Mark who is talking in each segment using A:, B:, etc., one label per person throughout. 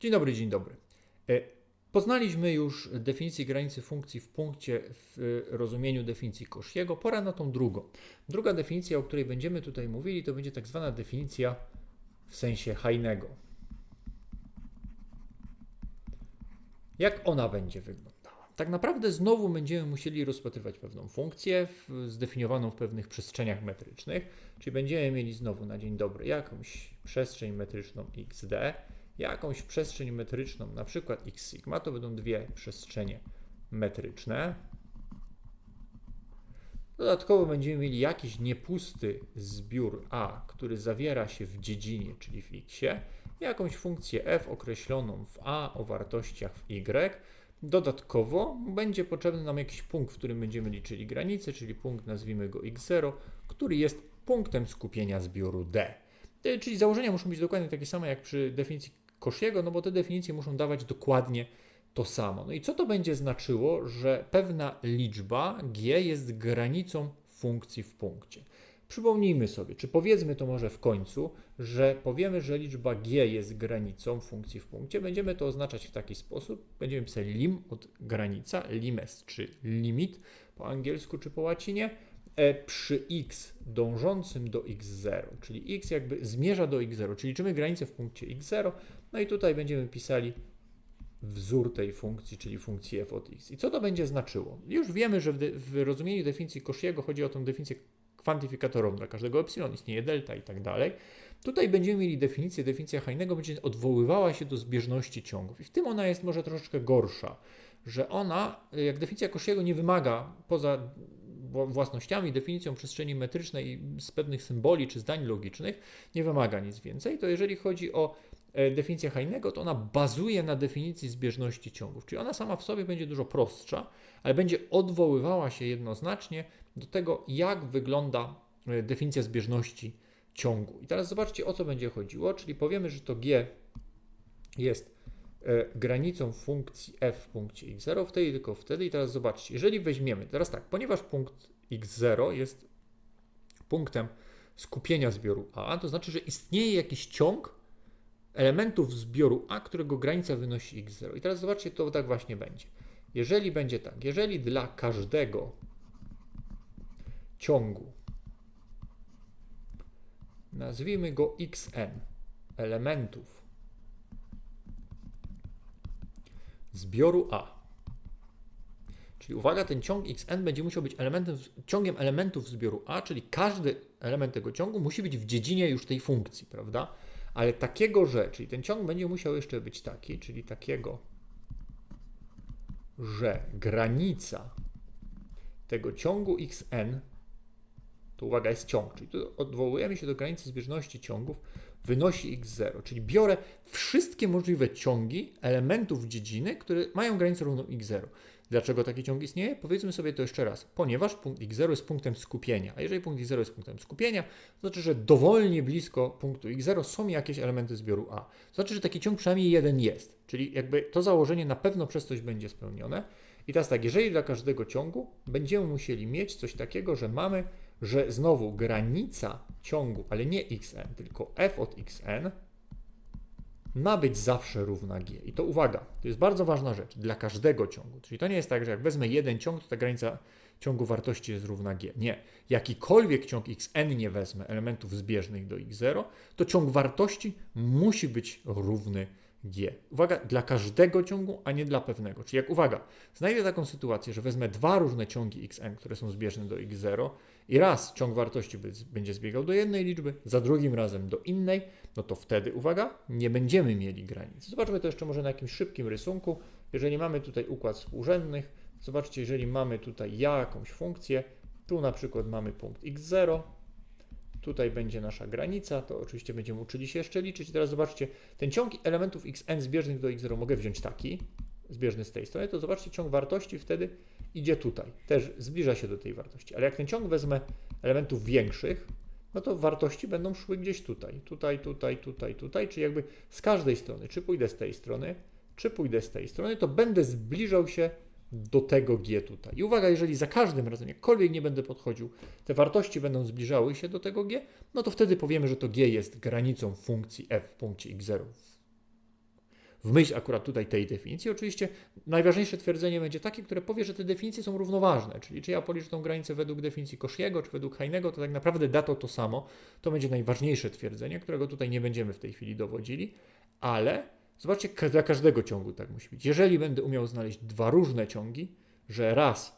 A: Dzień dobry, dzień dobry. E, Poznaliśmy już definicję granicy funkcji w punkcie w rozumieniu definicji Cauchy'ego. Pora na tą drugą. Druga definicja, o której będziemy tutaj mówili, to będzie tak zwana definicja w sensie hajnego. Jak ona będzie wyglądała? Tak naprawdę znowu będziemy musieli rozpatrywać pewną funkcję w, zdefiniowaną w pewnych przestrzeniach metrycznych, czyli będziemy mieli znowu na dzień dobry jakąś przestrzeń metryczną xd, jakąś przestrzeń metryczną, na przykład x sigma, to będą dwie przestrzenie metryczne. Dodatkowo będziemy mieli jakiś niepusty zbiór A, który zawiera się w dziedzinie, czyli w x, jakąś funkcję f określoną w A o wartościach w y. Dodatkowo będzie potrzebny nam jakiś punkt, w którym będziemy liczyli granicę, czyli punkt nazwijmy go x0, który jest punktem skupienia zbioru D. Czyli założenia muszą być dokładnie takie same jak przy definicji Cauchy'ego, no bo te definicje muszą dawać dokładnie to samo. No i co to będzie znaczyło, że pewna liczba g jest granicą funkcji w punkcie? Przypomnijmy sobie, czy powiedzmy to może w końcu, że powiemy, że liczba g jest granicą funkcji w punkcie. Będziemy to oznaczać w taki sposób. Będziemy pisać lim od granica, limes czy limit po angielsku czy po łacinie, e, przy x dążącym do x0, czyli x jakby zmierza do x0, czyli liczymy granicę w punkcie x0, no i tutaj będziemy pisali wzór tej funkcji, czyli funkcji f od x. I co to będzie znaczyło? Już wiemy, że w, de- w rozumieniu definicji Cauchy'ego chodzi o tę definicję kwantyfikatorową dla każdego epsilon, istnieje delta i tak dalej. Tutaj będziemy mieli definicję, definicja Heinego będzie odwoływała się do zbieżności ciągów. I w tym ona jest może troszeczkę gorsza, że ona, jak definicja Cauchy'ego nie wymaga poza własnościami, definicją przestrzeni metrycznej z pewnych symboli czy zdań logicznych, nie wymaga nic więcej, to jeżeli chodzi o E, definicja Heinego, to ona bazuje na definicji zbieżności ciągów, czyli ona sama w sobie będzie dużo prostsza, ale będzie odwoływała się jednoznacznie do tego, jak wygląda e, definicja zbieżności ciągu. I teraz zobaczcie, o co będzie chodziło, czyli powiemy, że to g jest granicą funkcji f w punkcie x0, wtedy tylko wtedy. I teraz zobaczcie, jeżeli weźmiemy, teraz tak, ponieważ punkt x0 jest punktem skupienia zbioru A, to znaczy, że istnieje jakiś ciąg elementów zbioru A, którego granica wynosi x0. I teraz zobaczcie, to tak właśnie będzie. Jeżeli będzie tak, jeżeli dla każdego ciągu nazwijmy go xn elementów zbioru A. Czyli uwaga, ten ciąg xn będzie musiał być elementem, ciągiem elementów zbioru A, czyli każdy element tego ciągu musi być w dziedzinie już tej funkcji, prawda? ale takiego, że, czyli ten ciąg będzie musiał jeszcze być taki, czyli takiego, że granica tego ciągu xn, to uwaga, jest ciąg, czyli tu odwołujemy się do granicy zbieżności ciągów, wynosi x0, czyli biorę wszystkie możliwe ciągi elementów dziedziny, które mają granicę równą x0. Dlaczego taki ciąg istnieje? Powiedzmy sobie to jeszcze raz. Ponieważ punkt x0 jest punktem skupienia. A jeżeli punkt x0 jest punktem skupienia, to znaczy, że dowolnie blisko punktu x0 są jakieś elementy zbioru A. To znaczy, że taki ciąg przynajmniej jeden jest. Czyli jakby to założenie na pewno przez coś będzie spełnione. I teraz tak, jeżeli dla każdego ciągu będziemy musieli mieć coś takiego, że mamy, że znowu granica ciągu, ale nie xn, tylko f od xn ma być zawsze równa g. I to uwaga, to jest bardzo ważna rzecz dla każdego ciągu. Czyli to nie jest tak, że jak wezmę jeden ciąg, to ta granica ciągu wartości jest równa g. Nie. Jakikolwiek ciąg xn nie wezmę elementów zbieżnych do x0, to ciąg wartości musi być równy g. Uwaga, dla każdego ciągu, a nie dla pewnego. Czyli jak uwaga, znajdę taką sytuację, że wezmę dwa różne ciągi xn, które są zbieżne do x0 i raz ciąg wartości będzie zbiegał do jednej liczby, za drugim razem do innej, no to wtedy, uwaga, nie będziemy mieli granic. Zobaczmy to jeszcze może na jakimś szybkim rysunku. Jeżeli mamy tutaj układ współrzędnych, zobaczcie, jeżeli mamy tutaj jakąś funkcję, tu na przykład mamy punkt x0, tutaj będzie nasza granica, to oczywiście będziemy uczyli się jeszcze liczyć. Teraz zobaczcie, ten ciąg elementów xn zbieżnych do x0 mogę wziąć taki, zbieżny z tej strony, to zobaczcie, ciąg wartości wtedy idzie tutaj, też zbliża się do tej wartości. Ale jak ten ciąg wezmę elementów większych, no to wartości będą szły gdzieś tutaj, tutaj, tutaj, tutaj, tutaj, czyli jakby z każdej strony, czy pójdę z tej strony, czy pójdę z tej strony, to będę zbliżał się do tego G tutaj. I uwaga, jeżeli za każdym razem, jakkolwiek nie będę podchodził, te wartości będą zbliżały się do tego G, no to wtedy powiemy, że to G jest granicą funkcji f w punkcie x0 w myśl akurat tutaj tej definicji. Oczywiście najważniejsze twierdzenie będzie takie, które powie, że te definicje są równoważne, czyli czy ja policzę tą granicę według definicji Koshiego, czy według Heinego, to tak naprawdę da to to samo. To będzie najważniejsze twierdzenie, którego tutaj nie będziemy w tej chwili dowodzili, ale zobaczcie, dla każdego ciągu tak musi być. Jeżeli będę umiał znaleźć dwa różne ciągi, że raz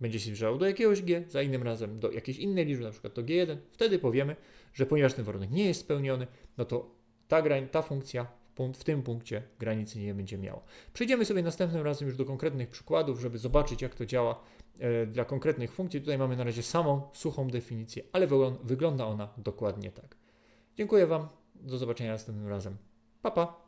A: będzie się zbliżało do jakiegoś g, za innym razem do jakiejś innej liczby, na przykład do g1, wtedy powiemy, że ponieważ ten warunek nie jest spełniony, no to ta, grań, ta funkcja w, tym punkcie granicy nie będzie miała. Przejdziemy sobie następnym razem już do konkretnych przykładów, żeby zobaczyć, jak to działa e, dla konkretnych funkcji. Tutaj mamy na razie samą suchą definicję, ale wyglą- wygląda ona dokładnie tak. Dziękuję Wam. Do zobaczenia następnym razem. Pa, pa.